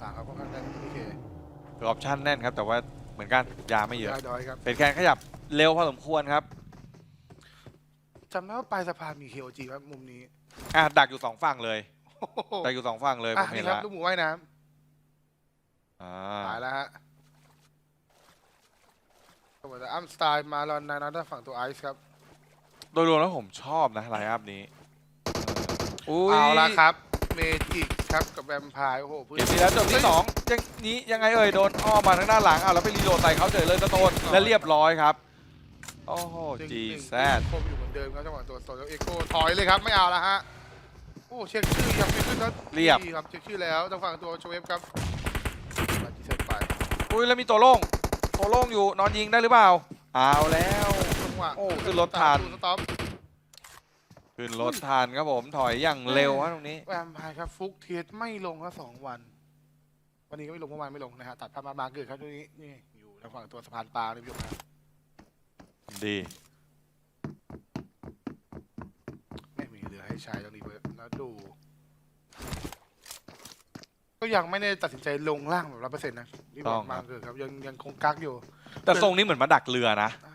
สามครับค่อนข้างแน่นโอเคคือออปชั่นแน่นครับแต่ว่าเหมือนกันยาไม่เยอะได้ดอยครับเป็นแคนขยับเร็วพอสมควรครับจำได้ว่าปลายสะพานมี KOG ครับมุมนี้อะดักอยู่สองฝั่งเลยโอ้โหดักอยู่สองฝั่งเลยผอะมเห็นี่นครับแล้วลูกหมูว่ายน้อ่ำตาายแล้วฮะก็เหมือนอัมสไตล์มาลอนนานาด้านฝั่งตัวไอซ์ครับโดยรวมแล้วผมชอบนะไลน์อัพนี้เอออุ้ยเอาละครับ เมจิกครับกับแวมไพร์โอ้โหพื้นเกมที่แล้วจบที่สองยังนี้ยังไงเอ่ยโดนอ้อมมาทางด้านหลังอ้าวแล้วไปรีโหลดใส่เขาเฉยเลยสโตนและเรียบร้อยครับโอ้โหหนึ่งจีหนึ่งแซดคมอยู่เหมือนเดิมครับจังหวะตัวโซนเอ็กโคถอยเลยครับไม่เอาละฮะโอ้เช็คชื่อยังไม่ขึ้นแล้วเรียบ ดีครับเช็คชื่อแล้วทางฝั่งตัวโชเวฟครับมาจีเซตไปอุ้ยแล้วมีตัวโล่งตัวโล่งอยู่นอนยิงได้หรือเปล่าเอาแล้ว จังหวะโอ้ขึ้นรถทัน สต็อป ขึ้นรถทันครับผมถอยอย่างเร็วฮะตรงนี้ แวมไพร์ครับฟุกเทียสไม่ลงครับสองวัน วันนี้ก็ไม่ลงเมื่อวานไม่ลงนะฮะตัดภาพมาบางเกิดครับตรงนี้นี่อยู่ทางฝั่งตัวสะพานปลาเลยพี่ผู้ชมครับดีไม่มีเหลือให้ใช้ตรงนี้เบิร์ดแล้วดู ก็ยังไม่ได้ตัดสินใจลงล่างแบบร้อยเปอร์เซ็นต์นะนี่บอกบางเกิดครับยังยังคงกักอยู่ แต่ทรงนี้เหมือนมาดักเรือนะ อ่า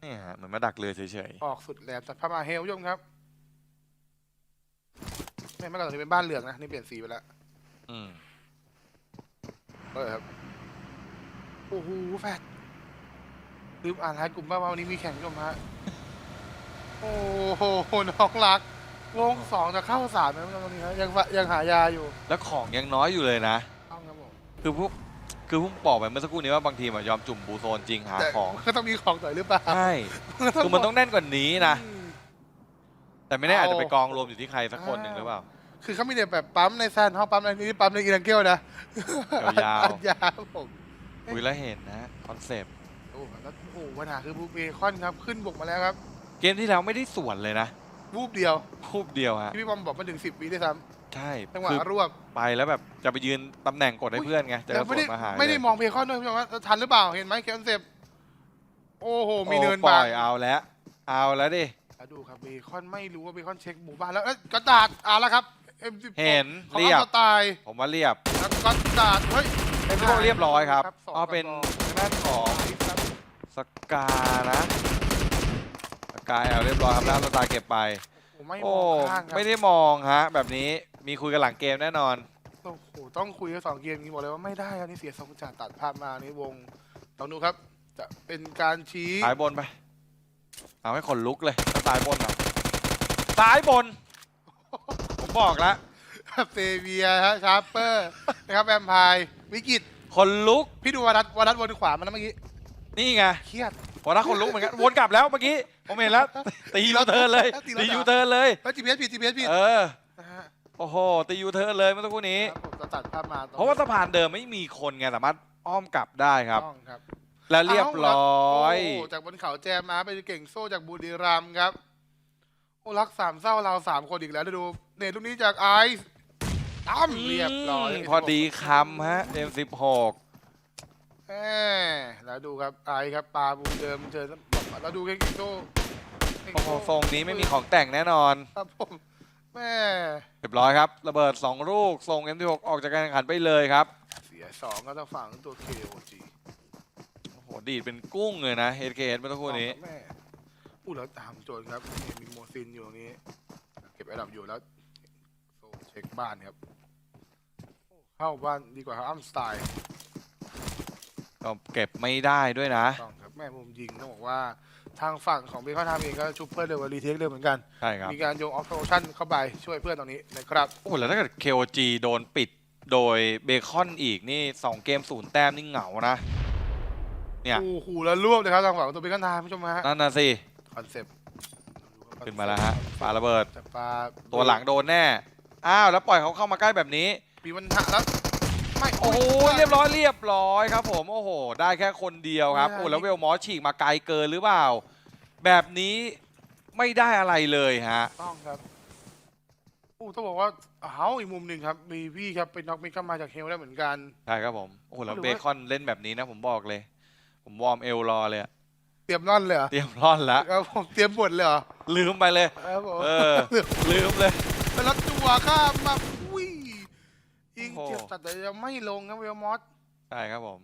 เนี่ยฮะเห มือนมาดักเรือเฉยออกสุดแหลมตัดภาพมาเฮลผู้ชมครับไม่เมื่อก่อนตรงนี้เป็นบ้านเหลืองนะนี่เปลี่ยนสีไปแล้วๆอืมเออครับโอ้โหแฟดลืมอ่านท้ายกลุ่มว่าวันนี้มีแข่งผู้ชมฮะโอ้โหน้องรักวงสองจะเข้าสามนะผู้ชมตรงนี้ฮะยังยังหายาอยู่แล้วของยังน้อยอยู่เลยนะ ต้องครับผม คือพวก คือผมบอกไปเมื่อสักครู่นี้ว่าบางทีมอะยอมจุ่มบูโซนจริงหาแต่ของก็ต้องมีของหน่อยหรือเปล่าใช่คือมันต้องแน่นกว่านี้นะอืม แต่ไม่แน่อาจจะไปเอากองรวมอยู่ที่ใครสักคนหนึ่งหรือเปล่า คือเขามีแต่แบบปั๊มในแซนเขาปั๊มในนี้ปั๊มในอีรังเกลนะยาวๆ อันยาวครับผมอุ้ยแล้วเห็นนะคอนเซปต์โอ้แล้วโอ้ปัญหาคือบูเบคอนครับ ขึ้นบกมาแล้วครับ เกมที่แล้วไม่ได้สวนเลยนะ วูบเดียวคูบเดียวฮะที่พี่บอมบอกมาถึงสิบวิด้วยซ้ใช่ำจังหวะคือรวบ ไปแล้วแบบจะไปยืนตำแหน่งกดให้เพื่อนไงเจอแล้วสไม่วได้นมาหาไม่ได้เลยมองเบคอนด้วยพี่บอมว่าทันหรือเปล่าเห็นไหมเคอนเซปโอ้โหมีเนินโอ้ปบาล่งอยเอาแล้วเอาแล้วดิแล้วดูครับเบคอนไม่รู้ว่าเบคอนเช็คหมู่บ้านแล้วเอ้ยกระดาษอ่าแล้วครับ M16 เห็นของเรียบ อัลสไตล์ผมว่าเรียบแล้วกระดาษเฮ้ยเป็นพวกเรียบร้อยครับสองอ๋อเป็นกระบอกทางด้านของครับสกานะส กายเอาเรียบร้อยครับแล้วสตาร์เก็บไป ผมไม่มโอ้องข้างครับไม่ได้มองฮะ แบบนี้มีคุยกันหลังเกมแน่นอน โอ้โหต้องคุยกันสองเกมนี้บอกเลยว่าไม่ได้อันนี้เสียทรงจัดตัดภาพมาในวงลองดูครับ จะเป็นการชี้ สายบนไป เอาให้ขนลุกเลยถ้าสายบนอะสายบน ผมบอกแล้วเซเวียฮะชาร์เปอร์ นะครับแวมไพร์วิกฤตขนลุก พี่ดูวารัตวารัตวนขวามันนะเมื่อกี้นี่ไงเครียด วันนั้นขนลุกเหมือนกันวนกลับแล้วเมื่อกี้ผมเห็นแล้วตียูเทิร์นเลยตีแล้วตียูเทิร์นเลย แล้วจีพีเอสผิดจีพีเอสผิดเออนะฮะโอ้โหตียูเทิร์นเลยเมื่อสักครู่นี้ ครับผมจะตัดภาพมาตงเพราะว่าสะพานเดิมไม่มีคนไงสามารถอ้อมกลับได้ครับ ต้องครับแล้วเรียบร้อยโอ้จากบนเขาแจมมาไปเก่งโซ่จากบุรีรัมย์ครับโอ้รักสามเศร้าเราสามคนอีกแล้วดูเนตลูกนี้จากไอซ์ตั้มเรียบร้อยมพอดีคำฮะ M16 แหมแล้วดูครับไอซ์ครับปลาบูเดิมเจอแล้วดูเก่งโซ่เก่งโอ้โหโซ่ทรงนี้ไม่มีของแต่งแน่นอน ครับผมแม่เรียบร้อยครับ ระเบิด 2 ลูกส่ง M16 ออกจากการแข่งขันไปเลยครับ เสียสองก็ต้องฝั่งตัว KOG โอ้โห ดีดเป็นกุ้งเลยนะ HKS เมื่อสักครู่นี้แม่อู้แล้วตามโจนครับนี่มีโมซินอยู่ตรงนี้ เก็บไอ้ดับอยู่แล้วโซ่เช็คบ้านครับโอ้เข้าบ้านดีกว่าครับอัมสไตล์ ก็เก็บไม่ได้ด้วยนะ ต้องครับแม่มุมยิงต้องบอกว่าทางฝั่งของเบคอนทามเองก็ชุบเพื่อนเร็วกว่ารีเทคเร็วเหมือนกัน ใช่ครับ มีการโยงออฟโชั่นเข้าไปช่วยเพื่อนตรงนี้นะครับ โอ้โหแล้วถ้าเกิด KOG โดนปิดโดยเบคอนอีกนี่ 2 เกมศูนย์แต้มนี่เหงานะ เนี่ย โอ้โหแล้วรวบเลยครับทางฝั่งของตัวเบคอนทามผู้ชมฮะนั่นน่ะสิ คอนเซปต์ขึ้นมาแล้วฮะปาระเบิด จากปลาตัวหลังโดนแน่ อ้าว แล้วปล่อยเขาเข้ามาใกล้แบบนี้ปีมันหะแล้ว ไม่โอ้โหเรียบร้อยเรียบร้อยครับผมโอ้โห ได้แค่คนเดียวครับโอ้แล้วเวลมอสฉีกมาไกลเกินหรือเปล่า แบบนี้ไม่ได้อะไรเลยฮะต้องครับโอ้ต้องบอกว่าเอาอีกมุมหนึ่งครับ มีพี่ครับเป็นน็อกมิกเข้ามาจากเฮลได้เหมือนกันใช่ครับผมโอ้โหแล้วหรือเบว่าคอนเล่นแบบนี้นะผมบอกเลย ผมวอร์มเอลรอเลยอะเตรียมร่อนเลยเหรอเตรียมร่อนแล้วครับผมเตรียมบทเลยเหรอลืมไปเลยครับผมเออลืมเลยแล้วตัวข้ามมาอุ้ ยงเจ็บแต่แต่ยังไม่ลงครับเวลมอสใช่ครับผม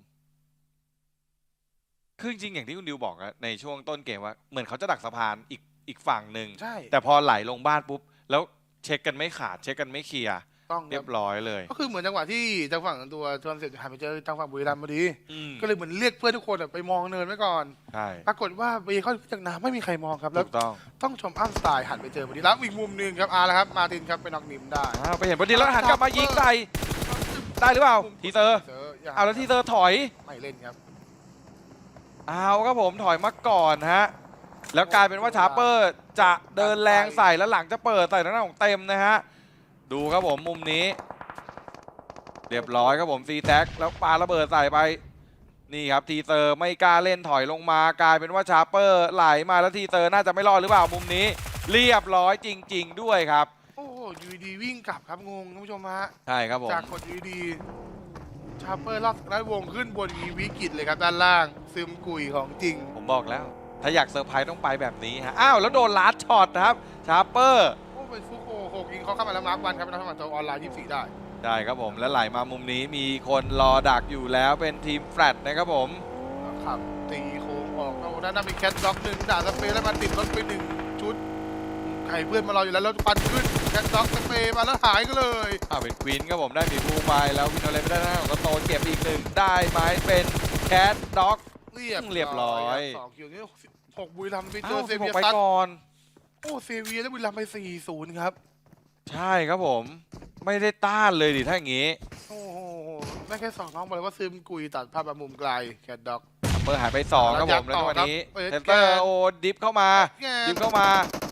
คือจริงๆอย่างที่คุณดิวบอกอะในช่วงต้นเกมว่า เหมือนเขาจะดักสะพานอีกอีกฝั่งหนึ่งใช่แต่พอไหลลงบ้านปุ๊บ แล้วเช็คกันไม่ขาด เช็คกันไม่เคลียร์ ต้องคเรีรัยบบร้อยเลย ก็คือเหมือนจังหวะที่ทางฝั่งตัวชวนเสร็จหันไปเจอทางฝั่งบุรีรัมย์พอดี อืมก็เลยเหมือนเรียกเพื่อนทุกคนอะไปมองเนินไว้ก่อน ใช่ปรากฏว่าเบคอนจากน้ำไม่มีใครมองครับ แล้ถูวกต้องต้องชมอ้ำสไตล์หันไปเจอพอดีแล้วอีกมุมหนึ่งครับอาร์แล้วครับ มาร์ตินครับไปน็อกนิมได้อ้าวไปเห็นพอดีแล้วหันกลับมายิงใส่ได้หรือเปล่าทีเซอร์เซอร์ย่เอาแล้วทีเซอร์ถอย ไม่เล่นครับ เอาครับผมถอยมาก่อนฮะ แล้วกลายเป็นว่าชาร์เปอร์จะเดินแรงใส่แล้วหลังจะเปิดใส่ทางด้านของเต็มนะฮะ ดูครับผมมุมนี้ เรียบร้อยครับผมซีแท็กแล้วปาระเบิดใส่ไปนี่ครับทีเซอร์ไม่กล้าเล่นถอยลงมากลายเป็นว่าชาร์เปอร์ไหลมาแล้วทีเซอร์น่าจะไม่รอดหรือเปล่ามุมนี้ เรียบร้อยจริง ๆ ด้วยครับ โอ้โหอยูดีวิ่งกลับครับงงท่านผู้ชมฮะใช่ครับผมจากกดอยูดีชาร์เปอร์ลอดได้วงขึ้นบนมีวิกฤตเลยครับด้านล่าง ซึมกุยของจริง ผมบอกแล้ว ถ้าอยากเซอร์ไพรส์ต้องไปแบบนี้ฮะอ้าวแล้วโดนลัดช็อตนะครับชาร์เปอร์โอ้เป็นฟุก โอโหยิงเขาเข้ามาแล้วมาร์ควันครับเป็นนักสมัครตัวออนไลน์24ได้ ได้ครับผมและไหลมามุมนี้มีคนรอดักอยู่แล้วเป็นทีมแฟลตนะครับผมขับตีโค้งออกแล้วด้านหน้ามีแคทด็อกหนึ่งด่าสเปรย์แล้วมันติดรถไปหนึ่งชุดใครเพื่อนมารออยู่แล้วแล้วปันขึ้นแคทด็อกสเปรย์มาแล้วหายก็เลยอ้าวเป็นควินครับผมได้มีบูไปแล้ววินโอเลนไปได้หน้าของสโตนเก็บอีกหนึ่งได้ไหมเป็นแคทด็อกเรียบเรียบร้อยสองคิวนี่หกบุรีรัมย์ไปเจอ้าอวเซสิบหเวีกยไปซัดก่อนโอ้เซเวียแล้วบุรีรัมย์ไปสี่ศูนย์ครับ ใช่ครับผม ไม่ได้ต้านเลยดิถ้าอย่างงี้โอ้โหไม่แค่สองน้องบอกเลยว่าซึมกุยตัดภาพมามุมไกลแคทด็อก เปิดหายไปสองครับผมแล้แล้วววันนี้ต่อครับเซนเตอร์โอดิฟเข้ามาแง่ดิฟเข้ามา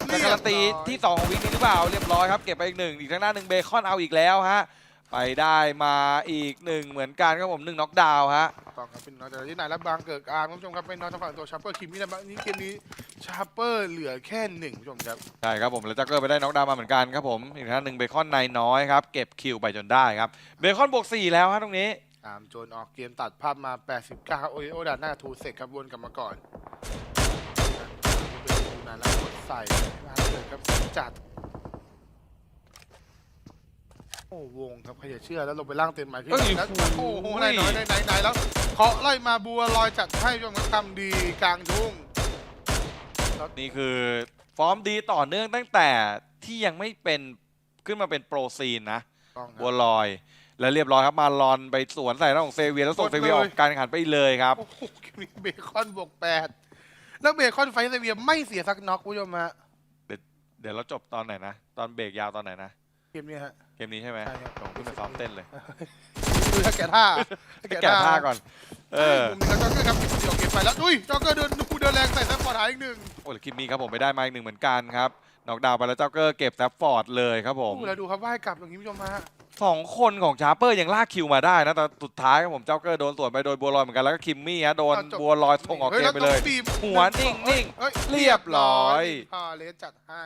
แต่การันตีเรียบร้อยที่สองของวิกนี้หรือเปล่าเรียบร้อยครับเก็บไปอีกหนึ่งอีกทางด้านหนึ่งเบคอนเอาอีกแล้วฮะไปได้มาอีกหนึ่งเหมือนกันครับผมหนึ่งน็อกดาวน์ฮะ ต้องครับเป็นน้องแต่ที่ไหนแล้วบางเกิดอาร์มคุณผู้ชมครับเป็นน้องทางฝั่งตัวชาร์เปอร์คิมมี่นะบางนี้เกมนี้ชาร์เปอร์เหลือแค่หนึ่งคุณผู้ชมครับใช่ครับผมแล้วจักเกอร์ไปได้น็อกดาวน์มาเหมือนกันครับผมอีกท่านหนึ่งเบคอนนายน้อยครับเก็บคิวไปจนได้ครับเบคอนบวก4แล้วฮะตรงนี้อาร์มโจนออกเกมตัดภาพมา 89ครับโอริโอดันหน้าทูเสร็จครับวนกลับมาก่อนนานแล้วกดใส่มาเกิดครับจัด โอ้วงครับใครจะเชื่อแล้วลงไปล่างเต็มไม้ขึ้นเอ้ยแล้วโอ้โอ้โหโหไหนน้อยไหนไหนไหนแล้วเคาะไล่มาบัวลอยจัดให้จนมันทำดีกลางทุ่งนี่คือฟอร์มดีต่อเนื่องตั้งแต่ที่ยังไม่เป็นขึ้นมาเป็นโปรซีนนะต้องคบัวรับลอย แล้วเรียบร้อยครับมาลอนไปสวนใส่หน้าของเซเวียแล้วส่งกดเซเวียเลยออกการแข่งขันไปเลยครับโอ้โหเกมนี้เบคอนบวกแปดแล้วเบคอนไฟท์เซเวียไม่เสียสักน็อกคุณผู้ชมฮะเดี๋ยวเราจบตอนไหนนะ ตอนเบรกยาวตอนไหนนะเกมนี้ฮะ เกมนี้ใช่ไหมใช่ครับ ผมขึ้นมาซ้อมเต้นเลยดูถ้าแกะท่าแกะท่าก่อนเออมุมนี้แล้วจ็อกเกอร์ครับเดี๋ยวเก็บไปแล้วอุ้ยจ็อกเกอร์เดินดูเดินแรงใส่แซฟฟอร์ดหายอีกหนึ่งโอ้ยคิมมี่ครับผมไปได้มาอีกหนึ่งเหมือนกันครับนอกดาวน์ไปแล้วเจ้าเกอร์เก็บแซฟฟอร์ดเลยครับผมโอ้แล้วดูครับว่ายกลับอย่างนี้ผู้ชมฮะสองคนของชาร์เปอร์ยังลากคิวมาได้นะแต่สุดท้ายครับผมเจ้าเกอร์โดนสวนไปโดยบัวลอยเหมือนกันแล้วก็คิมมี่ฮะโดนบัวลอยส่งออกเกมไปเลย ฮ้แวต้องบีบหัวนิ่งนิ่งเอ้ยเรียบร้อย พาเลสจัดให้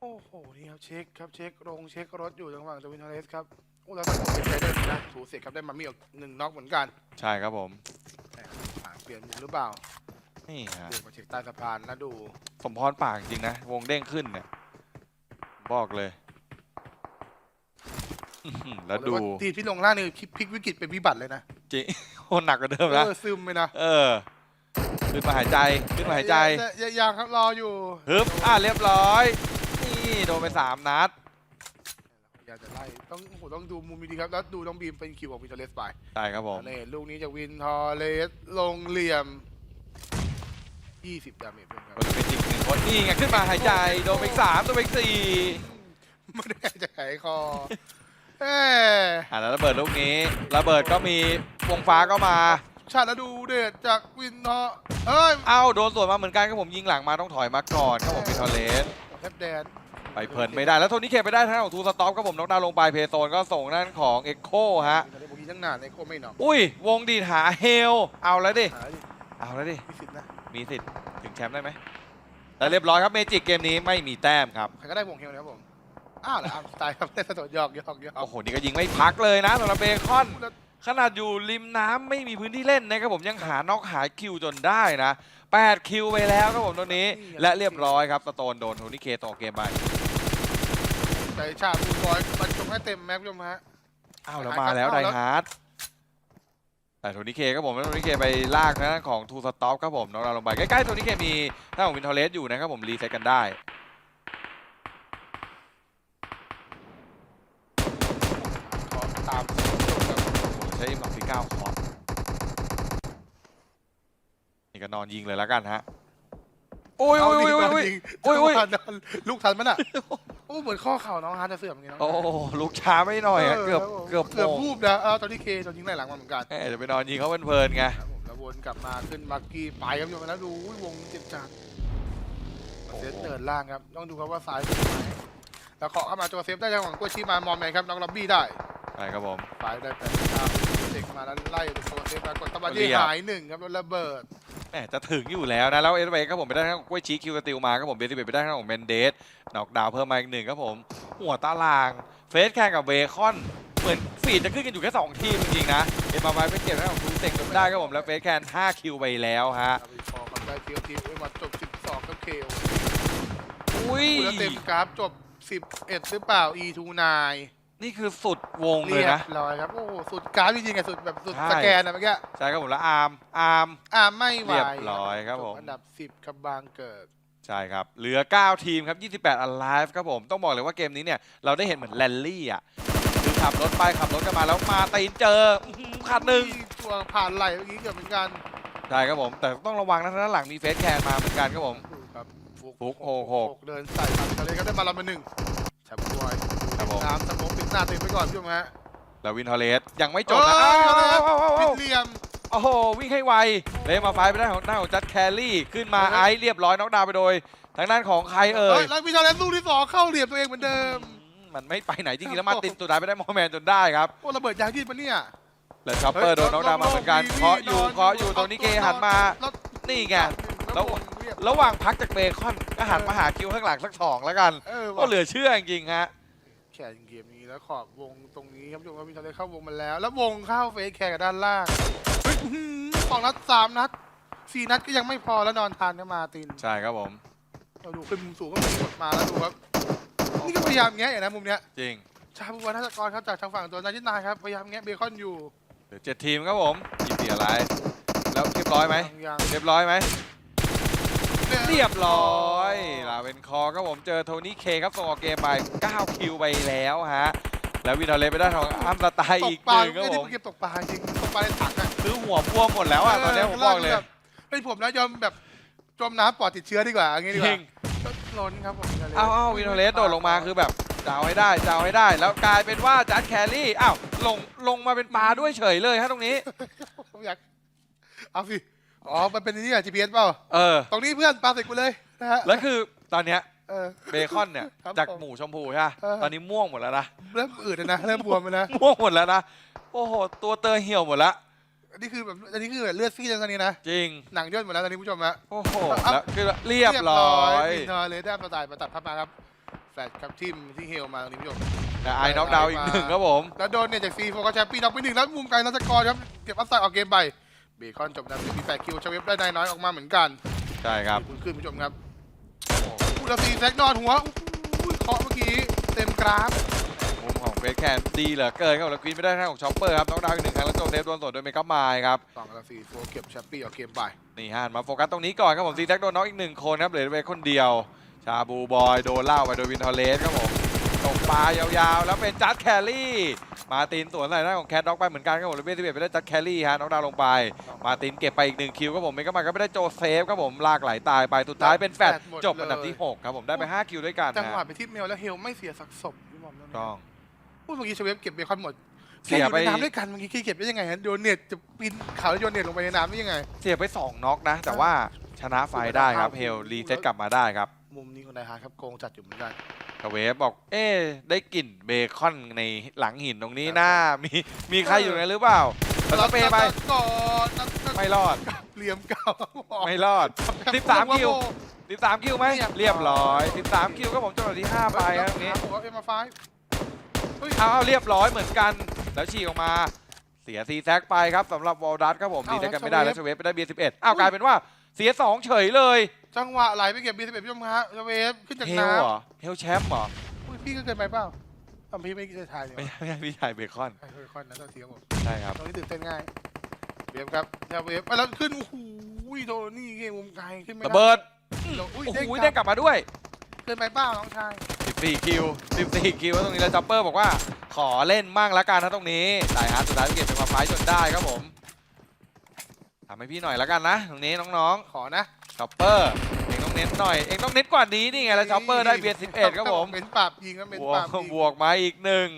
โอ้โหนี่ครับเช็คครับเช็คลงเช็ครถอยู่จังหวะตัววินเทอร์เลสครับโอ้แล้วก็เป็นใจได้ดีนะถูเสร็จครับได้มามีออกหนึ่งน็อกเหมือนกันใช่ครับผมอ่าเปลี่ยนมุมหรือเปล่านี่ฮะเปลี่ยนมาเช็คใต้สะพานนะดูสมพรปากจริงนะ วงเด้งขึ้นเนี่ย บอกเลยอื้อหือแล้วดูบอกเยาทีมที่ลงล่างนี่พลิกวิกฤตเป็นวิบัติเลยนะจริงโคตรหนักกว่าเดิมนะเออซึมไปนะเออขึ้นมาหายใจขึ้นมาหายใจยยยังครับรออยู่ ฮึบ อะ เรียบร้อยนี่ โดนไปสามนัดอยากจะไล่ต้องโอ้โหต้องดูมุมดีๆครับแล้วดูน้องบีมเป็นคิวของวินเทอร์เลสไปใช่ครับผมนี่ลูกนี้จากวินทอร์เลสลงเหลี่ยม 20 ดาเมจเพื่อนครับก็จะเป็นอีกหนึ่งคนนี่ไงขึ้นมาหายใจโดนไปอีกสามโดนไปอีกสี่ไม่ได้จะไขคอเอ้ยอะแล้วระเบิดลูกนี้ระเบิดก็มีวงฟ้าก็มา ชาติแล้วดูเดชจากวินทอร์เอ้ยเอ้าโดนสวนมาเหมือนกันครับผมยิงหลังมาต้องถอยมาก่อนครับผมมีทอเลสแทบแดน ไปเพลินไม่ได้แล้วโทนี่เคไปได้ทางด้านของทูสต็อปครับผมน็อกดาวน์ลงไปเพย์โซนก็ส่งด้านของเอ็กโคฮะวินทอร์เลสบอกยีตั้งนานไอ้โคไม่หนอกอุ้ยวงดีดหาเฮลเอาแล้วดิ หาดิเอาแล้วดิ มีสิทธิ์นะมีสิทธิ์ถึงแชมป์ได้ไหมแล้วเรียบร้อยครับเมจิกเกมนี้ไม่มีแต้มครับ ใครก็ได้วงเฮลนะครับผม อ้าวแล้วอาร์มสไตล์ครับเล่นสะดดหยอกหยอกหยอกโอ้โห นี่ก็ยิงไม่พักเลยนะสำหรับเบคอน แล้วขนาดอยู่ริมน้ำไม่มีพื้นที่เล่นนะครับผมยังหาน็อกหาคิวจนได้นะ 8 คิวไปแล้วครับผมตรงนี้ และเรียบร้อยครับสโตนโดนโทนี่เคต่อเกมไป ใจชาบูบอยบรรจงให้เต็มแม็กซ์ผู้ชมฮะ อ้าวแล้วมาแล้วไดฮาร์ดแต่โทนี่เคครับผมแล้วโทนี่เคไปลากนะของทูสต็อปครับผมน้องเราลงไปใกล้ๆโทนี่เคมีท่านของวินทอเลสอยู่นะครับผมรีเซ็ตกันได้ขอตามเสียงครับผมใช้หมักที่เก้าคอร์สนี่ก็นอนยิงเลยแล้วกันฮะโอ้ยโอ้ยโอ้ยโอ้ยโอ้ยโอ้ยโอ้ยจังหวะนั้นลูกทันมันอะโอ้เหมือนข้อเข่าน้องฮาร์ดจะเสื่อมอย่างงี้น้องโอ้ลูกช้าไม่หน่อยฮะเกือบเกือบเกือบโมงรูปนะเออตอนที่เคโดนยิงไหล่หลังมาเหมือนกันแหม่จะไปนอนยิงเขาเพลินๆไงครับผมแล้ววนกลับมาขึ้นมาร์กี้ไปครับโยมแล้วดูอุ้ยวงเจ็บจัดเซฟเดินล่างครับต้องดูครับว่าซ้ายเป็นไหนแล้วเคาะเข้ามาตัวเซฟได้จังหวะกล้วยชี้มามอมแมนครับน้องล็อบบี้ได้ใช่ครับผม ซ้ายได้แต่ตามเด็กมาแล้วไล่ตัวเซฟปรากฏตะบันเรีที่ยบ หายหนึ่งครับแล้วระเบิด แหมจะถึงอยู่แล้วนะ แล้วเอสเวครับผมไปได้ทั้งกล้วยชีคิวสติลมาครับผมเบสิเบไปได้ทั้งของเมนเดสนอกดาวเพิ่มมาอีกหนึ่งครับผม หัวตาราง เฟสแข่งกับเบคอน เหมือนฟีดจะขึ้นกันอยู่แค่ 2 ทีมจริงๆนะ เอ็มมาไว้ไปเก็บทั้งของทูเต็งจนได้ครับผม แล้วเฟสแคน5คิวไปแล้วฮะอาไปพอกับได้ทีทีเอ็มมาจบ 12ครับเคลอุ้ยแล้วเต็มกราฟจบ 11หรือเปล่า E29 นี่คือสุดวงเลเรียยนะบร้อยครับ โอ้โหสุดกราฟจริงๆอะสุดแบบสุดใช่สแกนนะเมื่อกี้ใช่ครับผมแล้วอาร์มอาร์มอ่าไม่ไหวเรียบร้อยครับผมจอันดับ 10ครับบางเกิดใช่ครับ เหลือ 9 ทีมครับ 28 alive ครับผม ต้องบอกเลยว่าเกมนี้เนี่ย เราได้เห็นเหมือนแรลลี่อะ คือขับรถไป ขับรถกันมาแล้วมาตีนเจออื้อหือขาดหนึ่งตัวผ่านไหลเมื่อกี้เกือบเหมือนกัน ใช่ครับผม แต่ต้องระวังนะทางด้านหลังมีเฟสแคนมาเหมือนกันครับผมดูครับฟุกฟุกหกหกเดินใส่มาทะเลก็ได้มาลำมาหนึ่งชับบอยครับผมน้ำสมองปิด หน้าตัวเองไปก่อนพี่ชมฮะแล้ววินทอเลสยังไม่จบนะเอ้อ้าวยอ้าวอ้าวอ้าวปิอ้าดวเหลี่ยมโอ้โหวิ่งให้ไวเลยมาไฟไปได้ของหน้าของจัดแคลรี่ขึ้นมาเออไอซ์เรียบร้อยน็อกดาวน์ไปโดย ทางด้านของใครเอ่เฮ้ยยแล้วมีชาเลนลูกที่สองเข้าเหลี่ยมตัวเองเหมือนเดิม มันไม่ไปไหนจริงๆแล้วมาติดสุดท้ายไปได้มอแมนจนได้ครับโอ้ระเบิดยางยืดปะเนี่ยแล้วช็อปเปอร์โดนน็อกดาวน์มาเหมือนกันเคาะอยู่เคาะอยู่ตรงนี้เกหันมาแล้วนี่ไงแล้วแล้วระหว่างพักจากเบคอนก็หันมาหาคิวข้างหลังสักสองแล้วกันเออก็เหลือเชื่อจริงๆฮะแข่งเกมนี้ แล้วขอบวงตรงนี้ครับผู้ชมว่ามีชาเลนเข้าวงมาแล้ว แล้ววงเข้าเฟสแคร์กับด้านล่างเฮ้ยอื้อหือสองนัดสามนัดสี่นัดก็ยังไม่พอแล้วนอนทานก็มาติน ใช่ครับผม เราดูขึ้นมุมสูงก็มีกดมาแล้วดูครับ นี่ก็พยายามแงะอย่างนะมุมเนี้ยจริง ชาบุวัฒนกรครับจากทางฝั่งตัวนายทินายครับพยายามแงะเบคอนอยู่เหลือเจ็ดทีมครับผมทีมเสียอะไรแล้วเรียบร้อยไหมยังเรียบร้อยไหมยังเรียบร้อยลา เวนคอร์ครับผมเจอโทนี่เคครับส่งออกเกมไป 9 คิวไปแล้วฮะ แล้ววินเทอร์เลสไปได้ของอัมสไตล์ตอีกกปลาหนึ่งครับไม่ผได้มเก็บตกปลาจริงตกปลาในถังอะคือหัวบวมหมดแล้วอะตอนนี้ผมบอกเลยแบบเป็นผมแล้วยอมแบบจมน้ำปอดติดเชื้อดีกว่าอย่างงี้ดีกจริว่างล้นครับผมเอ้าเอ้าวินเทอร์เลสโดดลงมาคือแบบจะเอาให้ได้จะเอาให้ได้ แล้วกลายเป็นว่าจัดแคลรี่อ้าวลงลงมาเป็นปลาด้วยเฉยเลยฮะตรงนี้ผมอยากเอาสิอ๋อ มันเป็นนี่อะ GPS เปล่า เออ ตรงนี้เพื่อนปลาใส่กูเลยนะฮะ แล้วคือ ตอนเนี้ยเออ เบคอนเนี่ยครับจากผมหมูชมพูใช่ปะเออ ตอนนี้ม่วงหมดแล้วนะ เริ่มอืดแล้วนะเริ่มบวมแล้วนะม่วงหมดแล้วนะ โอ้โห ตัวเตอเหี่ยวหมดแล้วอันนี้คือแบบอันนี้คือแบบเลือดซีดแล้วตอนนี้นะจริง หนังย่นหมดแล้วตอนนี้ผู้ชมฮะ โอ้โห เอา แล้วคือเรียบร้อย วินเทอร์เลยได้ประตายมาตัดภาพมาครับแฟลชครับทิมที่เฮลมาตรงนี้ผู้ชม แต่ไอ้น็อกดาวน์อีกหนึ่งครับผม แล้วโดนเนี่ยจากซีโฟก็แชมปี้น็อกไปหนึ่งแล้วมุมไกลนัทกรครับเก็บอัพไซด์ออกเกมไปเบคอนจบนะมีแปดคิวชาเวฟได้นายน้อยออกมาเหมือนกันใช่ครับคุณขึ้นผู้ชมครับ อุลซีแซกนอนหัวอุ้ยเคาะเมื่อกี้เต็มกราฟมุมของเฟสแคนดีเหลือเกินครับแล้วกรีนไม่ได้ทางของช็อปเปอร์ครับน็อกดาวน์อีกหนึ่งครั้งแล้วโจเซฟโดนสวนโดยเมกามายครับฝั่งละซีโฟเก็บแชมปี้ออกเกมไปนี่ฮะมาโฟกัสตรงนี้ก่อนครับผมซีแท็กโดนน็อกอีกหนึ่งคนครับเหลือเวคนเดียว ชาบูบอยโดนเล่าไปโดยวินทอร์เลสครับผม ตกปลายาวๆ แล้วเป็นจัดแคลรี่ มาตินสวนใส่หน้าของแคทด็อกไปเหมือนกันครับผมแล้วเบสเบไปได้จัดแคลรี่ฮะน็อกดาวน์ลงไป มาตินเก็บไปอีกหนึ่งคิวครับผมเมกามาก็ไม่ได้โจเซฟครับผมลากไหลตายไปสุดท้ายเป็นแฟดจบอันดับที่หกครับผมได้ไปห้าคิวด้วยกันจังหวะฮะไปทิปเมลแล้วเฮลไม่เสียสักศพพี่บอมนะต้องพูดเมื่อกี้ชาเวฟเก็บเบคอนหมดเสียไปแค่อในน้ำด้วยกันเมื่อกี้เก็บได้ยังไงฮะโดนเน็ตจะปีนเขาแล้วโยนเน็ตลงไปในน้ำได้ยังไง เสียไปสองน็อกนะ แต่ว่าชนะไฟได้ครับเฮลรีเซ็ตกลับมาได้ครับ มุมนี้ของนายฮาร์ดครับโกงจัดอยู่เหมือนกันกเวฟบอก เอ๊ะได้กลิ่นเบคอนในหลังหินตรงนี้น่ามีมีใครอยู่ในหรือเปล่าแล้วก็เปไป ก่อนนัดไม่รอด เหลี่ยมเก่าไม่รอด 13 คิว 13 คิวไหมเรียบร้อย 13 คิวก็ผมจบที่ 5 ไปครับตรงนี้ ผมว่าเอ็มมาไฟเฮ้ย เอาเอาเรียบร้อยเหมือนกัน แล้วฉีกออกมา เสียซีแซกไปครับสำหรับวอลดัตครับผมอ้าวดีได้กันไม่ได้แล้แล้ววเชเวฟไปได้เบียร์11อ้าวกลายเป็นว่าเสีย 2 เฉยเลย จังหวะไหลไปเก็บบีสิบเอ็ดพี่ชมฮะชาเวฟขึ้นจากเฮน้ลเหรอเฮลแชมป์เหรอำอุ้ยพี่ก็เกินไปเปล่าอะพี่ไม่ได้ถ่ายเลยไม่ใช่ไม่ใช่พี่ชายเบคอนไอ้ค่อยๆนะต้องเสียงผมใช่ครับตรงนี้ตื่นเต้นง่ายเวฟครับชาเวฟอะแล้วขึ้นโอ้โหโดนนี่เกมมุมไกลขึ้นไม่ระได้เบิดอุ้ยโอ้เด้งโหกได้ลับกลับมาด้วย เกินไปเปล่าน้องชาย14 คิว 14 คิวแล้วตรงนี้แล้วจัปเปอร์บอกว่า ขอเล่นมั่งละกันนะตรงนี้สายฮาร์ดสุดท้ายเก็บเป็นมาไฟต์จนได้ครับผมทำให้พี่หน่อยละกันนะ ตรงนี้น้องขอนะ ๆจัปเปอร์เองต้องเน้นหน่อยเองต้องเน้นกว่านี้นี่ไงแล้วจัปเปอร์ได้เบียร์11ครับผมเป็นปราบยิงครับเป็นบวปรากบยิงบวกมาอีกหนึ่ง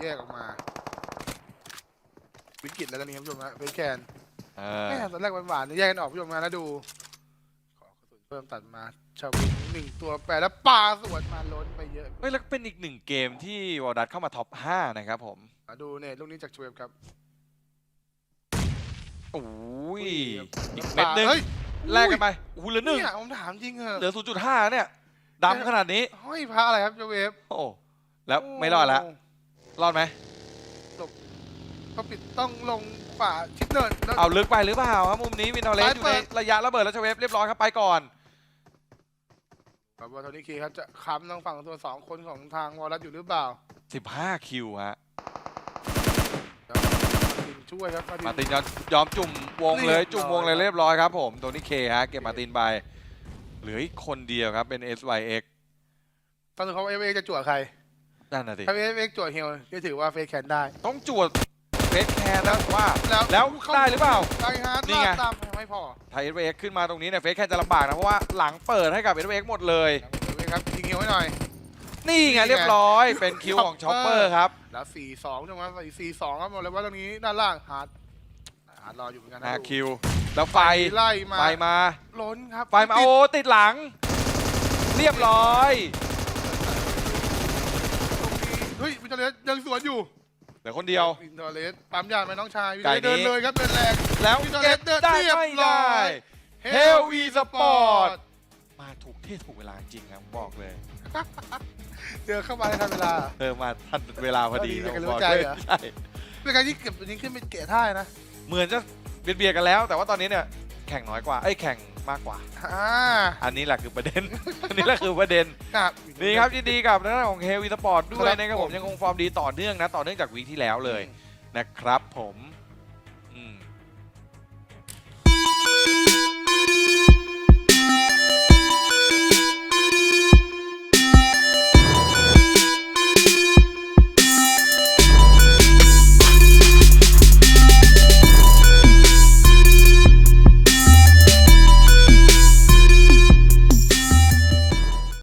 แยกออกมาวิกฤตแล้วตอนนี้ครับผู้ชมฮะเป็นแคนเออแม่ตอนแรกหวานๆแยกกันออกผู้ชมมาแล้วดูขอกระสุนเพิ่มตัดมาชาววินหนึ่งตัวแปรแล้วปาสวนมาล้นไปเยอะเฮ้ยแล้วก็เป็นอีกหนึ่งเกมที่วอลดัตเข้ามาท็อป5นะครับผม มาดูเนี่ยลูกนี้จากชเวฟครับ โอ้ยครับอีกเม็ดหนึ่งฮ้ยแลกกันไปโอ้โหเหลือหนึ่งเนี่ยผมถามจริงเหรอเหลือ 0.5 เนี่ยดำขนาดนี้ ห้อยพระอะไรครับชเวฟโอ้แล้วไม่รอดแล้วรอดไหมก็ปิดต้องลงขวาชิดเนินแล้ว เอาลึกไปหรือเปล่าครับมุมนี้วินเทอร์เลสอยู่ไปเปิในด ระยะระเบิดแล้วชเวฟเรียบร้อยครับไปก่อน แบบว่าโทนี่คีครับจะค้ำทางฝั่งตัวสองคนของทางวอลลัสอยู่หรือเปล่า 15 คิวฮะเดี๋ยวมาติน ช่วยครับมาติน มาร์ตินยอมยอมจุ่มวงเลยเรียบร้อยจุ่มวงเลยเรียบร้อยครับผมโทนี่เคฮะเก็บมาร์ตินไปเหลืออีกคนเดียวครับเป็น SYX ตอนนี้เขาเอฟเอจะจั่วใคร นั่นน่ะสิถ้าเอฟเอจั่วเฮลจะถือว่าเฟสแคนได้ ต้องจวดเฟสแคนแล้วว่า แล้วแล้วได้หรือเปล่า ไดฮาร์ดนี่ไง ลากตามไม่พอไทย SYX ขึ้นมาตรงนี้เนี่ยเฟสแคนจะลำบากนะ เพราะว่าหลังเปิดให้กับ SYX หมดเลย เอฟเอครับยิงเฮลให้หน่อย นี่ไงนี่ไงเรียบร้อย เป็นคิวของช็อปเปอร์ครับ แล้วสี่สองจังหวะสี่สองครับบอกเลยว่าตรงนี้ด้านล่างฮาร์ดฮาร์ดรออยู่เหมือนกันนะ5ดูคิว แล้วไฟ ไล่มาไฟมา ล้นครับไฟมา โอ้ ติดหลัง เรียบร้อยตรงนี้เฮ้ยวินเทอร์เลสยังสวนอยู่เหลือคนเดียว วินเทอร์เลสปั๊มยานไหมน้องชายวินไก่เทอร์เลสนี้ เดินเลยครับเดินแรงแล้ววินเทอร์เก็บเลสเดินได้เรียบไม่ร้ได้อย Hell V Sport มาถูกที่ถูกเวลาจริงครับบอกเลย เจอเข้ามาในทันเวลา เออมาทันเวลาพอดีพอดีนะกันผมรู้บอกใจเลยเหรอ ใช่เป็นการที่เก็บอันนี้ขึ้นเป็นเกะท่ายนะเหมือนจะเบียดเบียดกันแล้ว แต่ว่าตอนนี้เนี่ยแข่งน้อยกว่าไอ้ยแข่งมากกว่า อ่าอันนี้แหละคือประเด็น อันนี้แหละคือประเด็น ครับ นี่ครับยินดีกับทางด้านของเฮลวีสปอร์ตด้วครัยบนะครับผมผม ยังคงฟอร์มดีต่อเนื่องนะ ต่อเนื่องจากวีคที่แล้วเลยนะครับผม